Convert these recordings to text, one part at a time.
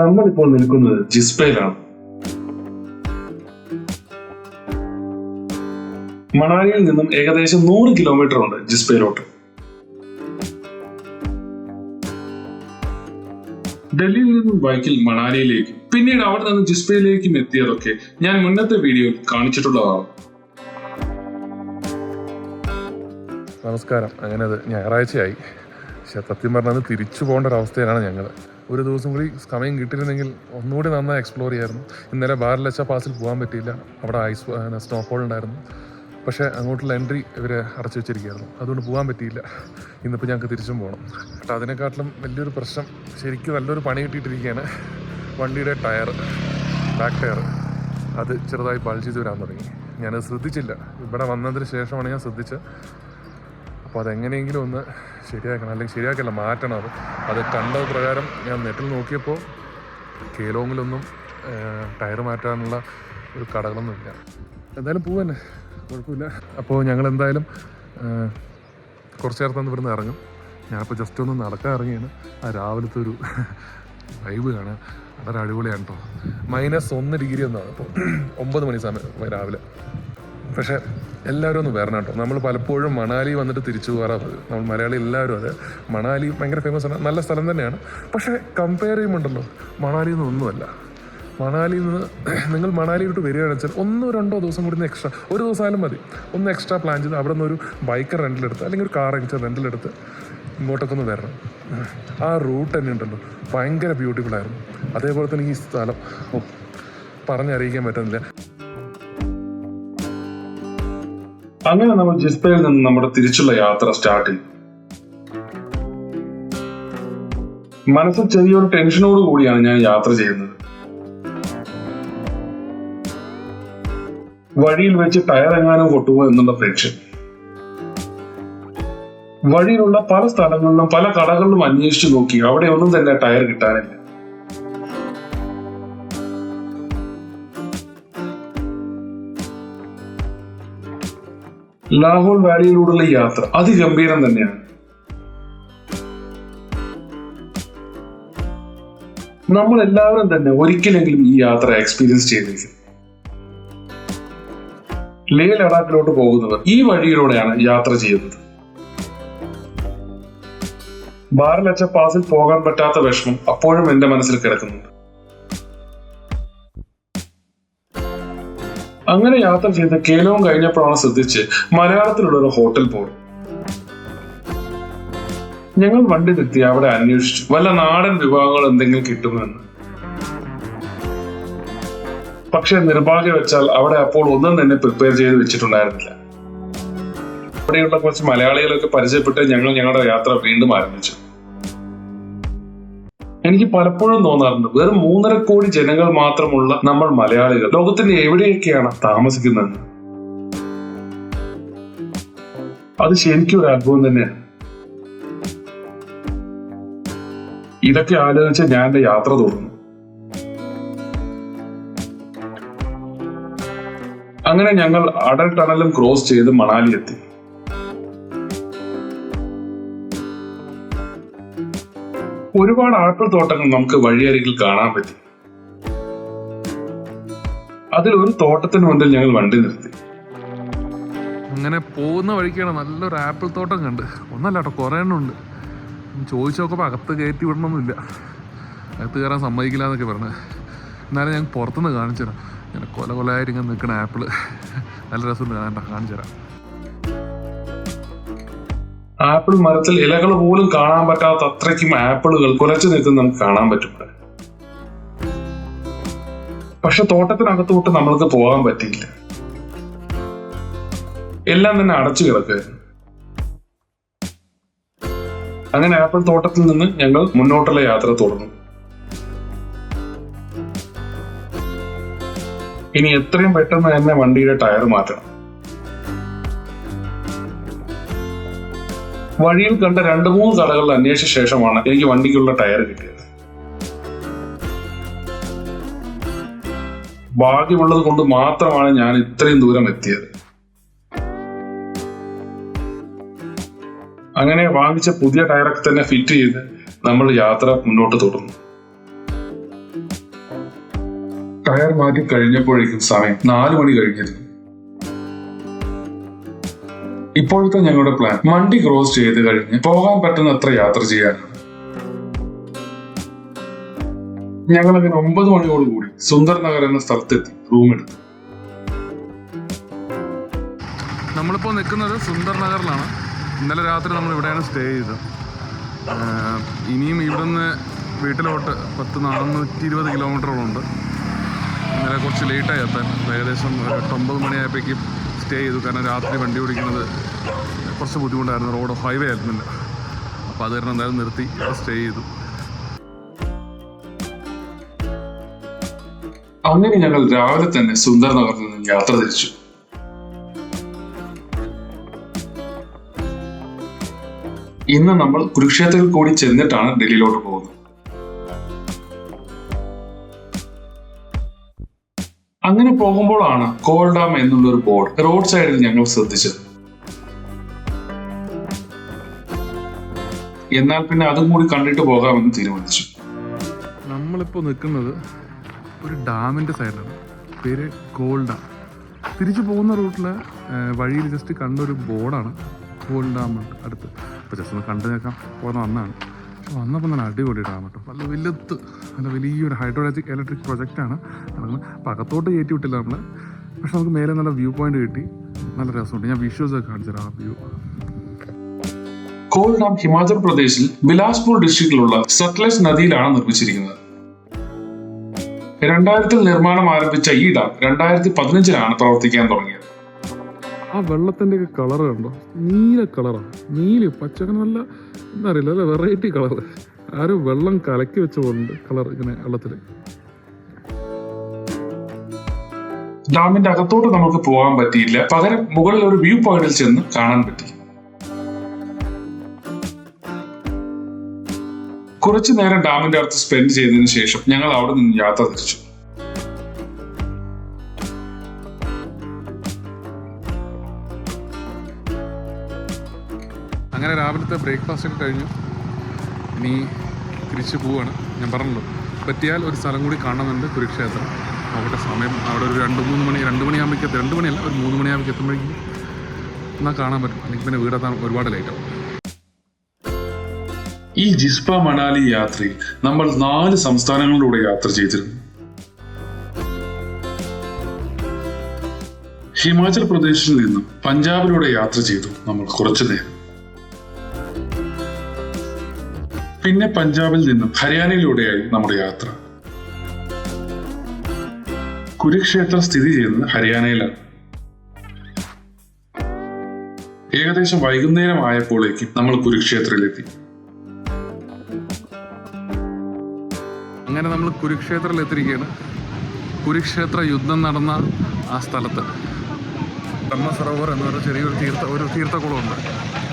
നമ്മളിപ്പോൾ നിൽക്കുന്നത് ജിസ്പയിലാണ്. മണാലിയിൽ നിന്നും ഏകദേശം നൂറ് കിലോമീറ്റർ ഉണ്ട് ജിസ്പയിലോട്ട്. ഡൽഹിയിൽ നിന്നും ബൈക്കിൽ മണാലിയിലേക്കും പിന്നീട് അവിടെ നിന്ന് ജിസ്പയിലേക്കും എത്തിയതൊക്കെ ഞാൻ മുന്നത്തെ വീഡിയോയിൽ കാണിച്ചിട്ടുള്ളതാണ്. നമസ്കാരം. അങ്ങനെ അത് ഞായറാഴ്ചയായി. പക്ഷെ സത്യം പറഞ്ഞത് തിരിച്ചു പോകേണ്ട ഒരു അവസ്ഥയിലാണ് ഞങ്ങൾ ഒരു ദിവസം കൂടി സമയം കിട്ടിയിരുന്നെങ്കിൽ ഒന്നുകൂടി നന്നായി എക്സ്പ്ലോർ ചെയ്യായിരുന്നു. ഇന്നലെ ബാറിലച്ച പാസിൽ പോകാൻ പറ്റിയില്ല. അവിടെ ഐസ് സ്നോഫോൾ ഉണ്ടായിരുന്നു. പക്ഷേ അങ്ങോട്ടുള്ള എൻട്രി ഇവർ അടച്ചു വെച്ചിരിക്കുകയായിരുന്നു. അതുകൊണ്ട് പോകാൻ പറ്റിയില്ല. ഇന്നിപ്പോൾ ഞങ്ങൾക്ക് തിരിച്ചും പോകണം പക്ഷേ അതിനെക്കാട്ടിലും വലിയൊരു പ്രശ്നം ശരിക്കും നല്ലൊരു പണി കിട്ടിയിട്ടിരിക്കുകയാണ് വണ്ടിയുടെ ടയർ ബാക്ക് ടയർ അത് ചെറുതായി തരാൻ വരാൻ തുടങ്ങി. ഞാനത് ശ്രദ്ധിച്ചില്ല. ഇവിടെ വന്നതിന് ശേഷമാണ് ഞാൻ ശ്രദ്ധിച്ചത്. അപ്പോൾ അതെങ്ങനെയെങ്കിലും ഒന്ന് ശരിയാക്കണം അല്ലെങ്കിൽ ശരിയാക്കല്ല മാറ്റണം അത്. അത് കണ്ടത് പ്രകാരം ഞാൻ നെറ്റിൽ നോക്കിയപ്പോൾ കേലോങ്ങിലൊന്നും ടയർ മാറ്റാനുള്ള ഒരു കടകളൊന്നുമില്ല എന്തായാലും പോവന്നെ കുഴപ്പമില്ല. അപ്പോൾ ഞങ്ങൾ എന്തായാലും കുറച്ച് നേരത്തെ ഇവിടുന്ന് ഇറങ്ങും. ഞാനിപ്പോൾ ജസ്റ്റ് ഒന്ന് നടക്കാൻ ഇറങ്ങിയാണ്. ആ രാവിലത്തെ ഒരു വൈബ് കാണാൻ വളരെ അടിപൊളിയാണ് കേട്ടോ മൈനസ് ഒന്ന് ഡിഗ്രി ഒന്നാണ്. അപ്പോൾ ഒമ്പത് മണി സമയം രാവിലെ. പക്ഷേ എല്ലാവരും ഒന്ന് വരണം കേട്ടോ. നമ്മൾ പലപ്പോഴും മണാലി വന്നിട്ട് തിരിച്ചു പോകാറാണ്. നമ്മൾ മലയാളി എല്ലാവരും അതെ. മണാലി ഭയങ്കര ഫേമസ് ആണ്. നല്ല സ്ഥലം തന്നെയാണ്. പക്ഷേ കമ്പയർ ചെയ്യുമ്പോണ്ടല്ലോ മണാലിയിൽ ഒന്നുമല്ല. മണാലിയിൽ നിന്ന് നിങ്ങൾ മണാലിയിലോട്ട് വരികയാണെന്ന് വെച്ചാൽ ഒന്നോ രണ്ടോ ദിവസം കൂടി ഒന്ന് എക്സ്ട്രാ ഒരു ദിവസമായാലും മതി. ഒന്ന് എക്സ്ട്രാ പ്ലാൻ ചെയ്ത് അവിടെ നിന്ന് ഒരു ബൈക്ക് റെന്റിലെടുത്ത് അല്ലെങ്കിൽ ഒരു കാർ എങ്ങനെ റെന്റിലെടുത്ത് ഇങ്ങോട്ടൊക്കെ ഒന്ന് വരണം. ആ റൂട്ട് തന്നെ ഉണ്ടല്ലോ. ഭയങ്കര ബ്യൂട്ടിഫുൾ ആയിരുന്നു. അതേപോലെ തന്നെ ഈ സ്ഥലം. ഓ പറഞ്ഞറിയിക്കാൻ പറ്റുന്നില്ല. അങ്ങനെ നമ്മൾ ജിസ്പയിൽ നിന്ന് നമ്മുടെ തിരിച്ചുള്ള യാത്ര സ്റ്റാർട്ട് ചെയ്തു. മനസ്സിൽ ചെറിയൊരു ടെൻഷനോട് കൂടിയാണ് ഞാൻ യാത്ര ചെയ്യുന്നത്. വഴിയിൽ വെച്ച് ടയർ എങ്ങാനും പൊട്ടുമോ എന്നുള്ള പ്രേക്ഷ വഴിയിലുള്ള പല സ്ഥലങ്ങളിലും പല കടകളിലും അന്വേഷിച്ചു നോക്കി അവിടെ ഒന്നും തന്നെ ടയർ കിട്ടാനില്ല. ലാഹോൾ വാലിയിലൂടെയുള്ള യാത്ര അതിഗംഭീരം തന്നെയാണ്. നമ്മൾ എല്ലാവരും തന്നെ ഒരിക്കലെങ്കിലും ഈ യാത്ര എക്സ്പീരിയൻസ് ചെയ്തിരിക്കും ലേ ലഡാക്കിലോട്ട് പോകുന്നവർ ഈ വഴിയിലൂടെയാണ് യാത്ര ചെയ്യുന്നത്. ബാറിലച്ച പാസിൽ പോകാൻ പറ്റാത്ത വിഷമം അപ്പോഴും എന്റെ മനസ്സിൽ കിടക്കുന്നുണ്ട്. അങ്ങനെ യാത്ര ചെയ്ത് കേലവും കഴിഞ്ഞപ്പോഴാണ് ശ്രദ്ധിച്ച് മലയാളത്തിലുള്ള ഒരു ഹോട്ടൽ ബോർഡ് ഞങ്ങൾ വണ്ടി നിർത്തി അവിടെ അന്വേഷിച്ചു. വല്ല നാടൻ വിഭവങ്ങൾ എന്തെങ്കിലും കിട്ടുമെന്ന്. പക്ഷെ നിർഭാഗ്യം വെച്ചാൽ അവിടെ അപ്പോൾ ഒന്നും തന്നെ പ്രിപ്പയർ ചെയ്ത് വെച്ചിട്ടുണ്ടായിരുന്നില്ല. അവിടെയുള്ള കുറച്ച് മലയാളികളൊക്കെ പരിചയപ്പെട്ട് ഞങ്ങൾ ഞങ്ങളുടെ യാത്ര വീണ്ടും ആരംഭിച്ചു. എനിക്ക് പലപ്പോഴും തോന്നാറുണ്ട്. വെറും മൂന്നര കോടി ജനങ്ങൾ മാത്രമുള്ള നമ്മൾ മലയാളികൾ. ലോകത്തിന്റെ എവിടെയൊക്കെയാണ് താമസിക്കുന്നത്? അത് ശരിക്കും ഒരു അത്ഭുതം തന്നെയാണ്. ഇതൊക്കെ ആലോചിച്ച് ഞാൻ എന്റെ യാത്ര തുടർന്നു. അങ്ങനെ ഞങ്ങൾ അടൽ ടണലും ക്രോസ് ചെയ്ത് മണാലി എത്തി ഒരുപാട് ആപ്പിൾ തോട്ടങ്ങൾ നമുക്ക് വഴിയരികിൽ കാണാൻ പറ്റി. അതിൽ ഒരു തോട്ടത്തിന് മുന്നിൽ ഞങ്ങൾ വണ്ടി നിർത്തി. അങ്ങനെ പോകുന്ന വഴിക്കാണ് നല്ലൊരു ആപ്പിൾ തോട്ടം കണ്ട്. ഒന്നല്ല കേട്ടോ കുറേ എണ്ണം ഉണ്ട്. ചോദിച്ചു നോക്കുമ്പോൾ അകത്ത് കയറ്റി വിടണമെന്നില്ല അകത്ത് കയറാൻ സമ്മതിക്കില്ല എന്നൊക്കെ പറഞ്ഞത് എന്നാലും ഞാൻ പുറത്തുനിന്ന് കാണിച്ചു തരാം. ഇങ്ങനെ കൊല കൊലയായിട്ട് ഇങ്ങനെ നിൽക്കണ ആപ്പിൾ. നല്ല രസമുണ്ട്. കാണണ്ട കാണിച്ചു തരാം. ആപ്പിൾ മരത്തിൽ ഇലകൾ പോലും കാണാൻ പറ്റാത്ത അത്രയ്ക്കും ആപ്പിളുകൾ കുലച്ചു നിൽക്കുന്ന നമുക്ക് കാണാൻ പറ്റും. പക്ഷെ തോട്ടത്തിനകത്തോട്ട് നമ്മൾക്ക് പോകാൻ പറ്റിയില്ല. എല്ലാം തന്നെ അടച്ചു കിടക്കുകയായിരുന്നു അങ്ങനെ ആപ്പിൾ തോട്ടത്തിൽ നിന്ന് ഞങ്ങൾ മുന്നോട്ടുള്ള യാത്ര തുടർന്നു. ഇനി എത്രയും പെട്ടെന്ന് തന്നെ വണ്ടിയുടെ ടയർ മാറ്റണം. വഴിയിൽ കണ്ട രണ്ട് മൂന്ന് കടകളിൽ അന്വേഷിച്ച ശേഷമാണ് എനിക്ക് വണ്ടിക്കുള്ള ടയർ കിട്ടിയത്. ഭാഗ്യമുള്ളത് കൊണ്ട് മാത്രമാണ് ഞാൻ ഇത്രയും ദൂരം എത്തിയത്. അങ്ങനെ വാങ്ങിച്ച പുതിയ ടയറൊക്കെ തന്നെ ഫിറ്റ് ചെയ്ത് നമ്മൾ യാത്ര മുന്നോട്ട് തുടർന്നു. ടയർ മാറ്റി കഴിഞ്ഞപ്പോഴേക്കും സമയം നാലു മണി കഴിഞ്ഞിരുന്നു. ഇപ്പോഴത്തെ ഞങ്ങളുടെ പ്ലാൻ മണ്ടി ക്രോസ് ചെയ്ത് കഴിഞ്ഞ് പോകാൻ പറ്റുന്ന അത്ര യാത്ര ചെയ്യാനാണ്. ഞങ്ങൾ അങ്ങനെ ഒമ്പത് മണിയോട് കൂടി സുന്ദർ നഗർ എന്ന സ്ഥലത്തെത്തി റൂം എടുത്തു. നമ്മളിപ്പോ നിൽക്കുന്നത് സുന്ദർ നഗറിലാണ്. ഇന്നലെ രാത്രി നമ്മൾ ഇവിടെയാണ് സ്റ്റേ ചെയ്തത്. ഇനിയും ഇവിടുന്ന് വീട്ടിലോട്ട് പത്ത് നാനൂറ്റി ഇരുപത് കിലോമീറ്ററോളം കിലോമീറ്ററുണ്ട് ഇന്നലെ കുറച്ച് ലേറ്റായി എത്താൻ ഏകദേശം എട്ടൊമ്പത് മണിയായപ്പോഴേക്കും സ്റ്റേ ചെയ്തു. കാരണം രാത്രി വണ്ടി ഓടിക്കുന്നത് കുറച്ച് ബുദ്ധിമുട്ടായിരുന്നു. റോഡ് ഹൈവേ ആയിരുന്നില്ല. അപ്പോൾ അത് കാരണം എന്തായാലും നിർത്തി സ്റ്റേ ചെയ്തു. അങ്ങനെ ഞങ്ങൾ രാവിലെ തന്നെ സുന്ദർ നഗറിൽ നിന്ന് യാത്ര തിരിച്ചു. ഇന്ന് നമ്മൾ കുരുക്ഷേത്രത്തിൽ കൂടി ചെന്നിട്ടാണ് ഡൽഹിയിലോട്ട് പോകുന്നത്. അങ്ങനെ പോകുമ്പോഴാണ് കോൾഡാം എന്നുള്ള ഒരു ബോർഡ് റോഡ് സൈഡിൽ ഞങ്ങൾ ശ്രദ്ധിച്ചത്. എന്നാൽ പിന്നെ അതും കൂടി കണ്ടിട്ട് പോകാമെന്ന് തീരുമാനിച്ചു. നമ്മളിപ്പോൾ നിൽക്കുന്നത് ഒരു ഡാമിന്റെ സൈഡിലാണ്. പേര് കോൾഡാം തിരിച്ചു പോകുന്ന റൂട്ടിൽ വഴിയിൽ ജസ്റ്റ് കണ്ടൊരു ബോർഡാണ് കോൾഡാം അടുത്ത്. അപ്പോൾ ജസ്റ്റ് ഒന്ന് കണ്ടു നിൽക്കാം പോകുന്ന പക്ഷെ വന്നപ്പോൾ നല്ല അടിപൊളി ഡാം കേട്ടോ. നല്ല വലുത്ത് നല്ല വലിയൊരു ഹൈഡ്രോളജിക് ഇലക്ട്രിക് പ്രൊജക്റ്റാണ് നടക്കുന്നത് അപ്പോൾ അകത്തോട്ട് കയറ്റി വിട്ടില്ല നമ്മൾ പക്ഷെ നമുക്ക് മേലെ നല്ല വ്യൂ പോയിന്റ് കിട്ടി. നല്ല രസമുണ്ട്. ഞാൻ വിഷ്വസ് ഒക്കെ കാണിച്ചു ആ വ്യൂ. കോൾ ഡാം ഹിമാചൽ പ്രദേശിൽ ബിലാസ്പൂർ ഡിസ്ട്രിക്റ്റിലുള്ള സത്ലജ് നദിയിലാണ് നിർമ്മിച്ചിരിക്കുന്നത്. രണ്ടായിരത്തിൽ നിർമ്മാണം ആരംഭിച്ച ഈ ഡാം രണ്ടായിരത്തി പതിനഞ്ചിലാണ് പ്രവർത്തിക്കാൻ തുടങ്ങിയത്. ആ വെള്ളത്തിന്റെ ഒക്കെ കളർ കണ്ടോ? നീല കളറാണ് നീല പച്ചക്ക നല്ല എന്താ അറിയില്ല അല്ല വെറൈറ്റി കളർ ആരും വെള്ളം കലക്കി വെച്ച പോലുണ്ട് കളർ ഇങ്ങനെ വെള്ളത്തിൽ ഡാമിന്റെ അകത്തോട്ട് നമുക്ക് പോകാൻ പറ്റിയില്ല. പകരം മുകളിൽ ഒരു വ്യൂ പോയിന്റിൽ ചെന്ന് കാണാൻ പറ്റി. കുറച്ചു നേരം ഡാമിന്റെ അടുത്ത് സ്പെൻഡ് ചെയ്തതിനു ശേഷം ഞങ്ങൾ അവിടെ നിന്ന് യാത്ര തിരിച്ചു. രാവിലത്തെ ബ്രേക്ക്ഫാസ്റ്റൊക്കെ കഴിഞ്ഞു. ഇനി തിരിച്ചു പോവാണ്. ഞാൻ പറഞ്ഞല്ലോ പറ്റിയാൽ ഒരു സ്ഥലം കൂടി കാണണമെന്നുണ്ട് കുരുക്ഷേത്രം. അവിടെ സമയം അവിടെ ഒരു രണ്ട് മൂന്ന് മണി രണ്ട് മണിയാകുമ്പോഴേക്ക് രണ്ട് മണിയല്ല ഒരു മൂന്ന് മണിയാകുമ്പോഴേക്ക് എത്തുമ്പോഴേക്കും എന്നാൽ കാണാൻ പറ്റും. അല്ലെങ്കിൽ പിന്നെ വീടെത്താൻ ഒരുപാട് ലേറ്റാവും ഈ ജിസ്പ മണാലി യാത്രയിൽ നമ്മൾ നാല് സംസ്ഥാനങ്ങളിലൂടെ യാത്ര ചെയ്തിരുന്നു. ഹിമാചൽ പ്രദേശിൽ നിന്നും പഞ്ചാബിലൂടെ യാത്ര ചെയ്തു നമ്മൾ കുറച്ചു നേരം. പിന്നെ പഞ്ചാബിൽ നിന്നും ഹരിയാനയിലൂടെയായി നമ്മുടെ യാത്ര. കുരുക്ഷേത്രം സ്ഥിതി ചെയ്യുന്നത് ഹരിയാനയിലാണ്. ഏകദേശം വൈകുന്നേരം ആയപ്പോഴേക്കും നമ്മൾ കുരുക്ഷേത്രത്തിലെത്തി. അങ്ങനെ നമ്മൾ കുരുക്ഷേത്രത്തിൽ എത്തിയിരിക്കുകയാണ് കുരുക്ഷേത്ര യുദ്ധം നടന്ന ആ സ്ഥലത്ത്. ബ്രഹ്മസരോവർ എന്ന് പറഞ്ഞ ചെറിയൊരു തീർത്ഥ ഒരു തീർത്ഥക്കുളമുണ്ട്.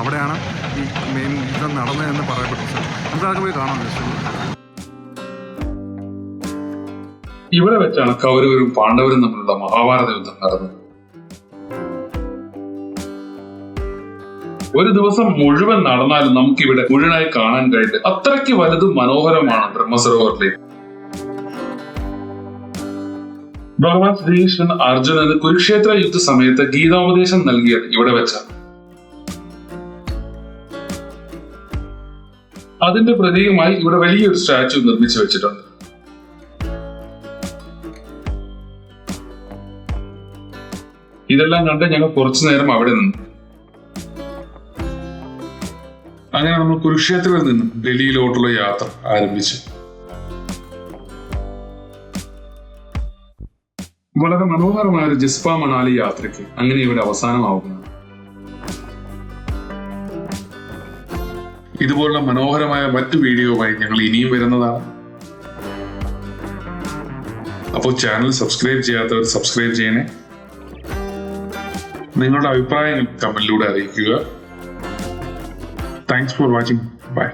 അവിടെയാണ് ഈ മെയിൻ യുദ്ധം നടന്നതെന്ന് പറയപ്പെട്ടു നമുക്ക് അതൊക്കെ ഇവിടെ വെച്ചാണ് കൗരവരും പാണ്ഡവരും തമ്മിലുള്ള മഹാഭാരത യുദ്ധം നടന്നത്. ഒരു ദിവസം മുഴുവൻ നടന്നാലും നമുക്കിവിടെ മുഴുവനായി കാണാൻ കഴിയില്ല. അത്രയ്ക്ക് വലുതും മനോഹരമാണ് ബ്രഹ്മസരോവറിലെ. ഭഗവാൻ ശ്രീകൃഷ്ണൻ അർജുനന് കുരുക്ഷേത്ര യുദ്ധ സമയത്ത് ഗീതാപദേശം നൽകിയത് ഇവിടെ വെച്ചാണ്. അതിന്റെ പ്രതീകമായി ഇവിടെ വലിയൊരു സ്റ്റാച്ചു നിർമ്മിച്ചു വെച്ചിട്ടുണ്ട്. ഇതെല്ലാം കണ്ട് ഞങ്ങൾ കുറച്ചു നേരം അവിടെ നിന്നു. അങ്ങനെ നമ്മൾ കുരുക്ഷേത്രത്തിൽ നിന്നും ഡൽഹിയിലോട്ടുള്ള യാത്ര ആരംഭിച്ചു. വളരെ മനോഹരമായ ഒരു ജിസ്പ മണാലി യാത്രയ്ക്ക് അങ്ങനെ ഇവിടെ അവസാനമാവുന്നു ഇതുപോലുള്ള മനോഹരമായ മറ്റു വീഡിയോയുമായി ഞങ്ങൾ ഇനിയും വരുന്നതാണ്. അപ്പോൾ ചാനൽ സബ്സ്ക്രൈബ് ചെയ്യാത്തവർ സബ്സ്ക്രൈബ് ചെയ്യണേ. നിങ്ങളുടെ അഭിപ്രായങ്ങൾ കമന്റിലൂടെ അറിയിക്കുക. Thanks for watching bye